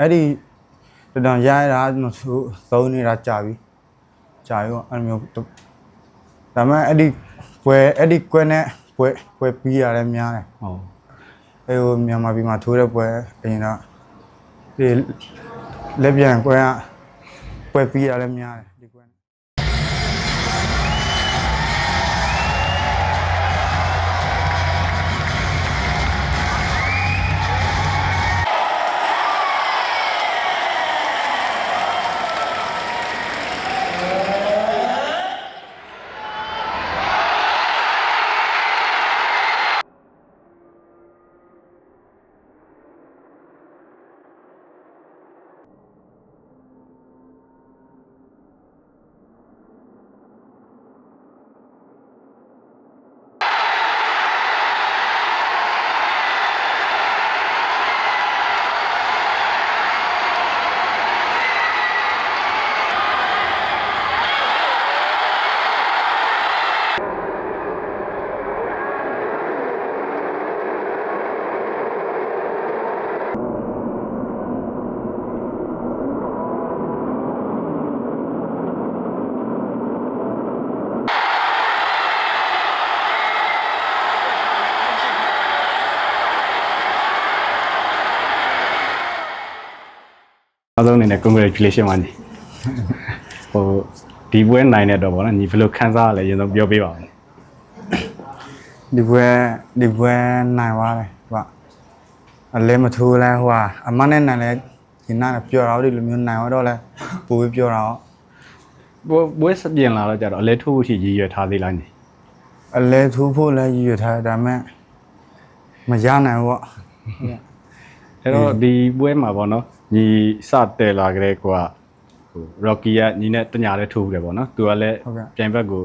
အဲ့ဒီတော်တော်ရရတာကျွန်တော်သူသုံးနေတာကြာပြီကြာရောအဲ့လိုမျိုးတော့ဒါပေမဲ့အဲ့ဒီပွဲအဲ့ဒီကွဲနဲ့ပွဲပွဲပြီးရတယ်များတယ်ဟုတ်အဲဟိုမြန်မာပြည်မှာထိုးတဲ့ပွဲအရင်တော့ဒီလက်ပြန်ကွဲကပွဲပြီးရတယ်များတယ် ဒီကွဲနဲ့နောက်ဆုံးအနေနဲ့ congratulation ပါညီဟိုဒီပွဲနိုင်တဲ့တော့ဗောနော်ညီဘယ်လိုခံစားရလဲအရင်ဆုံးပြောပြပါဦးဒီပွဲဒီပွဲနိုင်သွားတယ်ဟိုကအလဲမထိုးလဲဟိုကအမနဲ့နိုင်လဲဒီနားနဲ့ပြောတော့ဒီလိုမျိုးနိုင်တော့လဲပိုပြီးပြောတော့ပွဲပွဲစပြင်လာတော့ကြတော့အလဲထိုးဖို့ရှိရည်ရွယ်ထားသေးလားညီအလဲထိုးဖို့လဲရည်ရွယ်ထားတယ်ဒါပေမဲ့မရနိုင်ဘူးပေါ့အဲ့တော့ဒီပွဲမှာဗောနော် ညီစတယ်လာကြတဲ့ကွာဟို Rocky ကညီနဲ့တညာလေးထိုးတယ်ဗောနော်သူကလည်းပြိုင်ဘက်ကို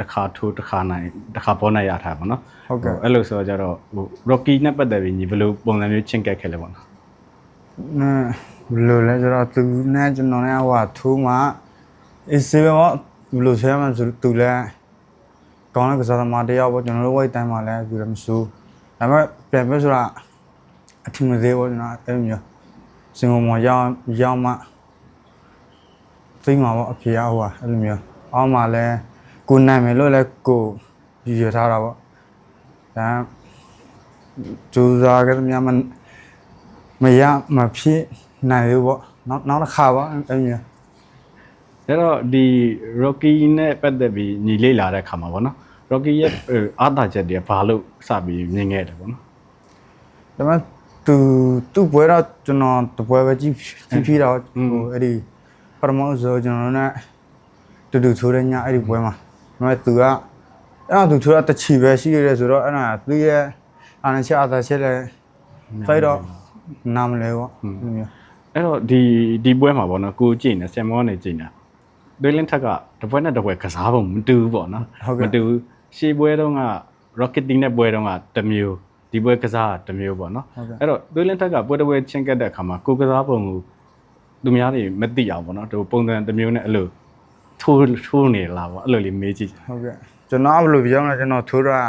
တစ်ခါထိုးတစ်ခါနိုင်တစ်ခါပေါ်နိုင်ရထားဗောနော်ဟုတ်ကဲ့အဲ့လိုဆိုတော့ကြတော့ဟို Rocky နဲ့ပတ်သက်ပြီးညီဘယ်လိုပုံစံမျိုးချင်းကပ်ခဲ့လဲဗောနော်နဲဘယ်လိုလဲဆိုတော့သူနဲ့ကျွန်တော်နဲ့ဟိုကထိုးမှအစ်စေဘောဘယ်လိုဆရာမဆိုသူလဲကောင်းတဲ့ကစားသမားတယောက်ပေါ့ကျွန်တော်တို့ဝိုက်တိုင်းမှာလဲသူလည်းမစိုးဒါပေမဲ့ပြန်ပြဆိုတာအထင်မသေးဘူးကျွန်တော်အဲ့လိုမျိုး စင်ကုန်မော်ရောက်ရောက်မှသိမှာပေါ့အဖေကဟိုကအဲ့လိုမျိုးအောက်မှာလဲကိုနိုင်မယ်လို့လဲကိုရည်ရထားတာပေါ့ဒါကျူစားကလည်းမမရမဖြစ်နိုင်ဘူးပေါ့နောက်နောက်တစ်ခါပေါ့အဲ့လိုမျိုးအဲ့တော့ဒီ Rocky နဲ့ပတ်သက်ပြီးညီလေးလာတဲ့ခါမှာဗောနော် Rocky ရဲ့ဟိုအားသာချက်တွေကဘာလို့စပြီးမြင်ခဲ့တယ်ဗောနော်ဒါပေမဲ့ သူသူ့ပွဲတော့ကျွန်တော်တပွဲပဲကြည့်ကြည့်ပြတော့ဟိုအဲ့ဒီပထမဆုံးကျွန်တော်တို့ ਨੇ တူတူထိုးတဲ့ညအဲ့ဒီပွဲမှာဒါပေမဲ့သူကအဲ့တော့သူထိုးတာတချီပဲရှိရတယ်ဆိုတော့အဲ့ဒါသူရဲ့အာဏာချက်အသာချက်လဲဖိုက်တော့နားမလဲပေါ့အဲ့လိုမျိုးအဲ့တော့ဒီဒီပွဲမှာဗောနော်ကိုကြည့်နေဆင်မောနေကြည့်နေဒွေးလင်းထက်ကတပွဲနဲ့တပွဲကစားပုံမတူဘူးဗောနော်မတူဘူးရှေးပွဲတုန်းက Rocket Team နဲ့ပွဲတုန်းကတစ်မျိုး ဒီပွဲကစားကတစ်မျိုးဗောနော်အဲ့တော့ဒွေးလင်းထက်ကပွဲတစ်ပွဲချင်းကတ်တဲ့အခါမှာကိုကစားပုံကိုသူများတွေမသိအောင်ဗောနော်ဒီပုံစံတစ်မျိုးနဲ့အဲ့လိုထိုးထိုးနေလားဗောအဲ့လိုလေးမေးကြည့်ဟုတ်ကဲ့ကျွန်တော်ဘယ်လိုပြောမလဲကျွန်တော်ထိုးတာ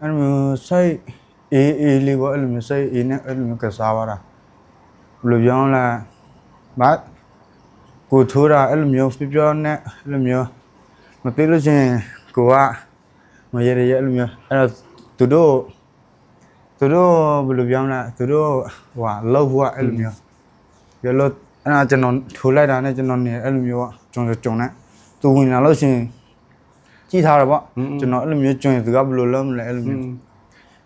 အဲ့လိုမျိုးစိတ်အေးအေးလေးပေါ့အဲ့လိုမျိုးစိတ်အေးနဲ့အဲ့လိုမျိုးကစားပါတာဘယ်လိုပြောမလဲဘာကိုထိုးတာအဲ့လိုမျိုးပြပြောနဲ့အဲ့လိုမျိုးမသိလို့ချင်းကိုကမရရအဲ့လိုမျိုးအဲ့တော့ သူတို့သူတို့ဘယ်လိုပြောမလဲသူတို့ဟိုဟာလောက်ဖို့အဲ့လိုမျိုးပြောလို့အဲ့ဒါကျွန်တော်ထိုးလိုက်တာနဲ့ကျွန်တော်နေအဲ့လိုမျိုးကကျွန်တော်ကြုံနဲ့သူဝင်လာလို့ချင်းကြည့်ထားတယ်ပေါ့ကျွန်တော်အဲ့လိုမျိုးကျွင်သူကဘယ်လိုလုပ်မလဲအဲ့လိုမျိုး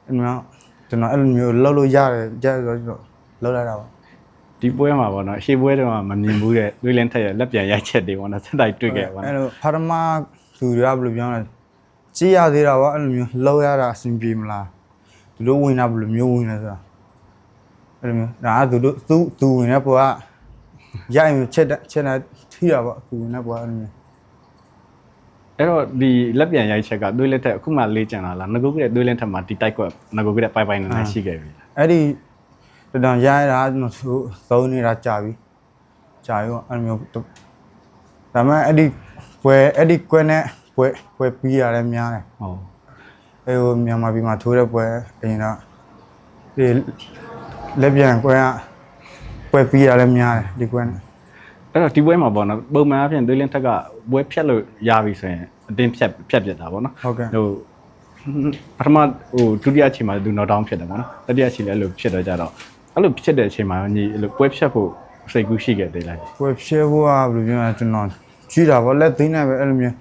အဲ့လိုမျိုးကျွန်တော်အဲ့လိုမျိုးလုပ်လို့ရတယ်ကြက်ဆိုတော့လုပ်လိုက်တာပေါ့ဒီပွဲမှာဗောနော်ရှေးပွဲတုန်းကမမြင်ဘူးတဲ့ဒွေးလင်းထက်ရဲ့လက်ပြန်ရိုက်ချက်တွေဗောနော်စက်တိုက်တွေ့ခဲ့ဗောအဲ့နော်လိုဖာရမသူတွေကဘယ်လိုပြောလဲ ကြည့်ရသေးတာပေါ့အဲ့လိုမျိုးလုပ်ရတာအဆင်ပြေမလားသူတို့ဝင်တာဘယ်လိုမျိုးဝင်လဲဆိုတာအဲ့လိုမျိုးဒါကသူတို့သူသူဝင်တဲ့ဘောကရိုက်ချက်တဲ့ချက်တဲ့ထိတာပေါ့သူဝင်တဲ့ဘောကအဲ့လိုမျိုးအဲ့တော့ဒီလက်ပြန်ရိုက်ချက်ကသွေးလက်ထက်အခုမှလေးကျန်လာလားငကုတ်ကလေးသွေးလက်ထက်မှာဒီတိုက်ကွက်ငကုတ်ကလေးပိုင်ပိုင်နေနေရှိခဲ့ပြီလားအဲ့ဒီတော်တော်ရရတာကျွန်တော်သူသုံးနေတာကြာပြီကြာရောအဲ့လိုမျိုးတော့ဒါပေမဲ့အဲ့ဒီပွဲအဲ့ဒီကွဲနဲ့ ပွဲပွဲပြီးရတယ်များတယ်ဟုတ်အဲဟိုမြန်မာပြည်မှာထိုးတဲ့ပွဲအရင်တော့ဒီလက်ပြန်ကွဲကပွဲပြီးရလဲများတယ်ဒီကွဲနဲ့အဲ့တော့ဒီပွဲမှာပေါ့နော်ပုံမှန်အဖြစ်သွေးလင်းထက်ကပွဲဖြတ်လို့ရပြီဆိုရင်အတင်းဖြတ်ဖြတ်ပြစ်တာပေါ့နော်ဟုတ်ကဲ့ဟိုပထမဟိုဒုတိယအချိန်မှာသူ knock down ဖြစ်တယ်ပေါ့နော်တတိယအချိန်လည်းအဲ့လိုဖြစ်တော့ကြတော့အဲ့လိုဖြစ်တဲ့အချိန်မှာညီအဲ့လိုပွဲဖြတ်ဖို့စိတ်ကူးရှိခဲ့သေးလားပွဲဖြဲဖို့ကဘယ်လိုပြောရလဲကျွန်တော်ကြည့်တာပေါ့လက်သိမ်းနေပဲအဲ့လိုမျိုး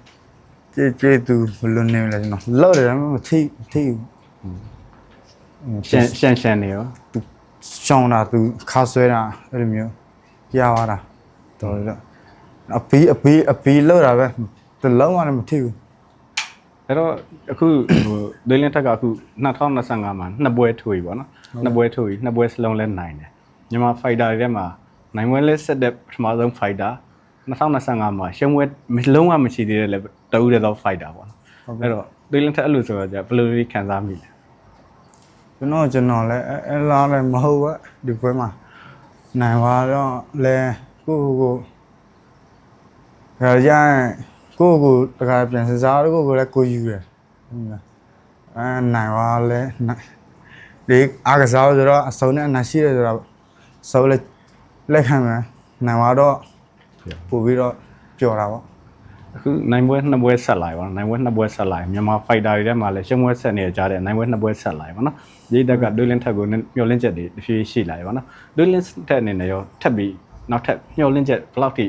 ကြေးကြေးသူဘယ်လိုနေလဲကျွန်တော်လောက်တယ်မထိမထိဘူးရှန်ရှန်ရှန်နေရောရှောင်းတာသူခါဆွဲတာအဲ့လိုမျိုးရသွားတာတော်တယ်အပီးအပီးအပီးလောက်တာပဲတလုံးကလည်းမထိဘူးအဲ့တော့အခုဟိုသွေးလင်းထက်ကအခု2025မှာနှစ်ပွဲထိုးပြီပေါ့နော်နှစ်ပွဲထိုးပြီနှစ်ပွဲစလုံးလဲနိုင်တယ်မြန်မာ fighter တွေထဲမှာနိုင်ပွဲလဲဆက်တဲ့ပထမဆုံး fighter 2025မှာရှုံးပွဲမလုံးဝမရှိသေးတဲ့လည်းတဦးတည်းသော fighter ပေါ့နော်အဲ့တော့သွေးလင်းထက်အဲ့လိုဆိုတော့じゃဘယ်လိုလေးခံစားမိလဲကျွန်တော်ကျွန်တော်လည်းအဲ့အဲ့လားလည်းမဟုတ်ဘူးဒီပွဲမှာနိုင်သွားတော့လဲကိုကိုကိုခါကြရင်ကိုကိုတခါပြန်စစားတော့ကိုကိုလည်းကိုယူတယ်ဟုတ်လားအဲနိုင်သွားလဲနိုင်ဒီအားကစားဆိုတော့အစုံနဲ့အနာရှိတယ်ဆိုတော့စုံလက်လက်ခံမယ်နိုင်သွားတော့ ပို့ပြီးတော့ပျော်တာပေါ့အခုနိုင်ပွဲနှစ်ပွဲဆက်လာပြီပေါ့နော်နိုင်ပွဲနှစ်ပွဲဆက်လာပြီမြန်မာ fighter တွေထဲမှာလည်းရှုံးပွဲဆက်နေကြတဲ့နိုင်ပွဲနှစ်ပွဲဆက်လာပြီပေါ့နော်ဒီတက်ကသွေးလင်းထက်ကိုမျောလင်းချက်တွေတစ်ဖြည်းဖြည်းရှိလာပြီပေါ့နော်သွေးလင်းထက်အနေနဲ့ရောထပ်ပြီးနောက်ထပ်မျောလင်းချက်ဘယ်လောက်ထိ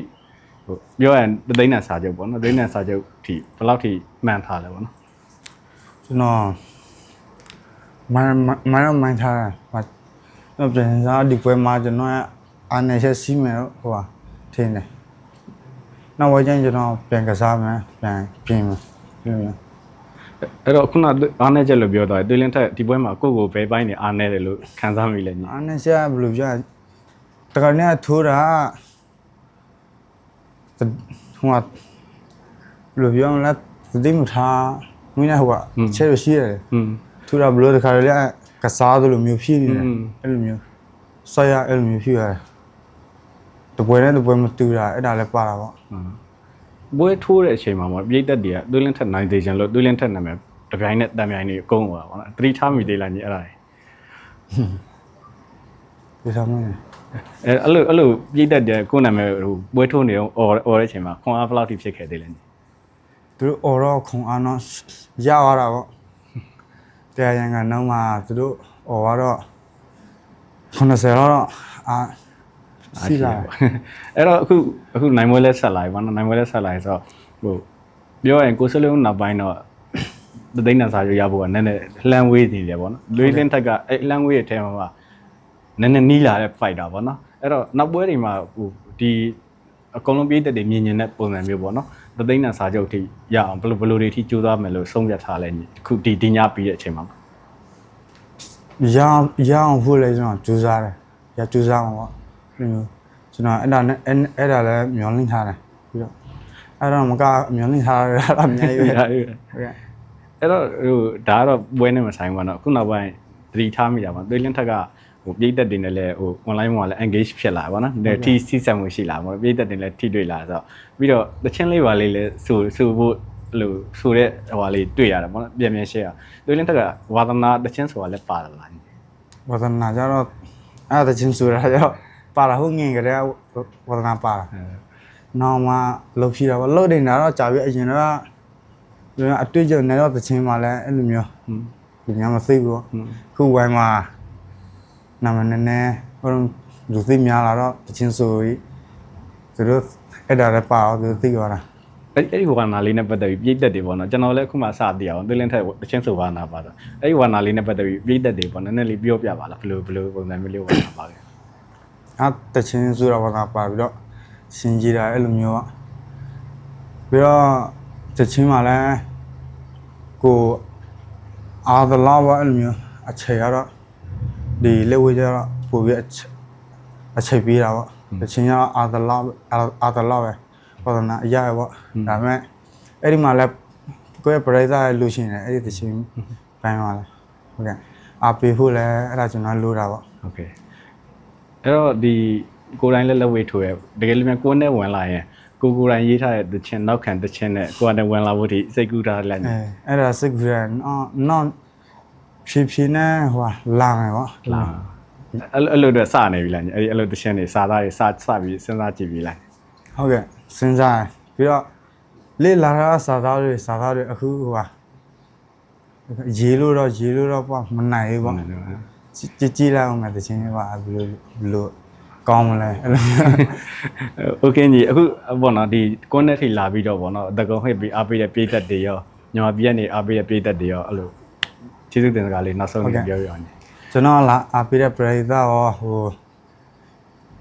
ဟိုပြောရရင်တသိန်းနဲ့စာချုပ်ပေါ့နော်တသိန်းနဲ့စာချုပ်ထိဘယ်လောက်ထိမှန်ထားလဲပေါ့နော်ကျွန်တော်မန်မန်တော့မိုင်းထားတယ်ဟာတော့ပြန်စားဒီပွဲမှာကျွန်တော်အာနေချက်စီးမယ်တော့ဟိုပါထင်းတယ် နောက်ဝဲချင်းကျွန်တော်ပြန်ကစားမယ်ပြန်ပြင်မယ်ပြင်မယ်အဲ့တော့ခုနအားနေချက်လို့ပြောတာတွေ့လင်းထက်ဒီပွဲမှာကိုယ့်ကိုဘယ်ပိုင်းနေအားနေတယ်လို့ခံစားမိလဲညီအားနေချက်ဘယ်လိုပြောတကယ်နဲ့ထိုးတာဟိုကဘယ်လိုပြောမလဲသတိမထားမင်းကဟိုကချက်ရရှိရတယ်ထိုးတာဘယ်လိုတခါလဲကစားသလိုမျိုးဖြစ်နေတယ်အဲ့လိုမျိုးဆရာအဲ့လိုမျိုးဖြစ်ရတယ် တပွဲနဲ့တပွဲမတူတာအဲ့ဒါလည်းပါတာပေါ့ဘွဲထိုးတဲ့အချိန်မှာပေါ့ပြိတ်သက်တွေကသွေးလင်းထက်နိုင်သေးချင်လို့သွေးလင်းထက်နာမည်တပြိုင်နဲ့တံပြိုင်တွေအကုန်သွားတာပေါ့နော်သတိထားမိသေးလားညီအဲ့ဒါတွေဒီဆောင်နေအဲအဲ့လိုအဲ့လိုပြိတ်သက်တွေကိုယ်နာမည်ဟိုဘွဲထိုးနေအောင်អော်អော်တဲ့အချိန်မှာခွန်အားဘယ်လောက်ထိဖြစ်ခဲ့သေးလဲညီသူတို့အော်တော့ခုံအားတော့ရသွားတာပေါ့တရားရန်ကနောက်မှသူတို့အော်သွားတော့90တော့အာ စီလာအဲ့တော့အခုအခုနိုင်မွေးလဲဆက်လာပြီပေါ့နော်နိုင်မွေးလဲဆက်လာပြီဆိုတော့ဟိုပြောရရင်ကိုစလုံးနောက်ပိုင်းတော့တသိန်းနဲ့စာရွရဖို့ကနည်းနည်းလှမ်းဝေးနေတယ်ပေါ့နော်လွေးလင်းထက်ကအဲ့လှမ်းဝေးရဲ့အထဲမှာနည်းနည်းနီးလာတဲ့ fighter ပေါ့နော်အဲ့တော့နောက်ပွဲတွေမှာဟိုဒီအကုန်လုံးပြည့်တဲ့တွေမြင်မြင်တဲ့ပုံစံမျိုးပေါ့နော်တသိန်းနဲ့စာချုပ်ထိရအောင်ဘယ်လိုဘယ်လိုတွေထိကြိုးစားမယ်လို့ဆုံးဖြတ်ထားလဲညီအခုဒီဒီညပြီးတဲ့အချိန်မှာရရအောင်ဖို့လဲကျွန်တော်ကြိုးစားတယ်ရကြိုးစားမှာပေါ့ဒီလို ကျွန်တော်အဲ့ဒါနဲ့အဲ့အဲ့ဒါလည်းမျောလင့်ထားတယ်ပြီးတော့အဲ့တော့မကမျောလင့်ထားရတာအများကြီးပဲဟုတ်ကဲ့အဲ့တော့ဟိုဒါကတော့ပွဲနဲ့မဆိုင်ဘူးပေါ့နော်အခုနောက်ပိုင်းသတိထားမိတာပါသွေးလင်းထက်ကဟိုပြည်သက်တွေနဲ့လည်းဟို online မှာလည်း engage ဖြစ်လာပါတော့နော်ဒီထိစီဆက်မှုရှိလာပါတော့ပြည်သက်တွေလည်းထိတွေ့လာဆိုတော့ပြီးတော့တချင်းလေးပါလေးလည်းဆိုဆိုဖို့အဲ့လိုဆိုတဲ့ဟိုဟာလေးတွေ့ရတယ်ပေါ့နော်ပြန်ပြန် share သွေးလင်းထက်ကဝါသနာတချင်းဆိုတာလည်းပါလာလားဝဒနာကြတော့အဲ့ဒါချင်းဆိုရကြတော့ ပါလာဟုတ်ငင်ကြတဲ့ဝဒနာပါလာနောက်မှလှုပ်ရှိတာပေါ့လှုပ်နေတာတော့ကြာပြီအရင်တော့ကျွန်တော်အတွေ့အကြုံနဲ့တော့တချင်းမှလည်းအဲ့လိုမျိုးဟွန်းဒီများမသိဘူးပေါ့ဟွန်းခုဝိုင်းမှာနာမည်နည်းနည်းဟိုလူသိများလာတော့တချင်းဆိုပြီးသူတို့အဲ့ဒါလည်းပါအောင်သူတို့သိသွားတာအဲ့အဲ့ဒီဝါနာလေးနဲ့ပတ်သက်ပြီးပြည်သက်တွေပေါ့နော်ကျွန်တော်လည်းအခုမှစသိအောင်သွေးလင်းထက်တချင်းဆိုဝါနာပါတော့အဲ့ဒီဝါနာလေးနဲ့ပတ်သက်ပြီးပြည်သက်တွေပေါ့နည်းနည်းလေးပြောပြပါလားဘယ်လိုဘယ်လိုပုံစံမျိုးလေးဝါနာပါလဲ အတချင်းဆိုတာဘာသာပါပြီးတော့ရှင်ကြည်တာအဲ့လိုမျိုးကပြီးတော့တချင်းမှလည်းကိုအာသလာဝအဲ့လိုမျိုးအခြေရတော့ဒီလက်ဝဲကျတော့ပို့ပြီးအခြေပေးတာပေါ့တချင်းကအာသလာအာသလာပဲပဒနာအရာပေါ့ဒါပေမဲ့အဲ့ဒီမှာလည်းကိုယ့်ရဲ့ပရိသတ်ရဲ့လူရှင်တယ်အဲ့ဒီတချင်းပိုင်းမှာလည်းဟုတ်ကဲ့အားပေးဖို့လည်းအဲ့ဒါကျွန်တော်လိုတာပေါ့ဟုတ်ကဲ့ အဲ့တော့ဒီကိုယ်တိုင်းလက်လက်ဝေးထိုးရတကယ်လို့များကိုယ်နဲ့ဝင်လာရင်ကိုကိုယ်တိုင်းရေးထားတဲ့တခြင်းနောက်ခံတခြင်းနဲ့ကိုယ်နဲ့ဝင်လာဖို့ဒီစိတ်ကူးထားလိုက်နေအဲအဲ့ဒါစိတ်ကူးရနော်နော်ဖြည်းဖြည်းနဲ့ဟိုဟာလာမယ်ပေါ့လာအဲ့လိုအဲ့လိုတော့စနေပြီလားညီအဲ့ဒီအဲ့လိုတခြင်းနေစာသားတွေစစပြီးစဉ်းစားကြည့်ပြီလားဟုတ်ကဲ့စဉ်းစားတယ်ပြီးတော့လေ့လာတာစာသားတွေစာသားတွေအခုဟိုဟာရေးလို့တော့ရေးလို့တော့ပေါ့မနိုင်ဘူးပေါ့ ကြည့်ကြည့်လိုက်အောင်မယ်တချင်းပါဘယ်လိုဘယ်လိုကောင်းမလဲအဲ့လို โอเคညီအခုဘောနော်ဒီကွန်နက်ထိလာပြီးတော့ဘောနော်တကုံဟိတ်ပြီးအားပေးတဲ့ပြည်သက်တွေရောညီမပြည့်နေအားပေးတဲ့ပြည်သက်တွေရောအဲ့လိုကျေးဇူးတင်စကားလေးနောက်ဆုံးလေးပြောပြအောင်ညီ ကျွန်တော်လာအပိတဲ့ပရိသတ်ရောဟို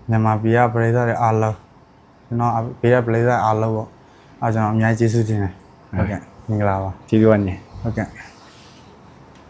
မြန်မာပြည်ကပရိသတ်တွေအားလုံးကျွန်တော်အပိတဲ့ပရိသတ်အားလုံးပေါ့အဲကျွန်တော်အများကြီးကျေးဇူးတင်တယ်ဟုတ်ကဲ့မင်္ဂလာပါ ကျေးဇူးပါညီ ဟုတ်ကဲ့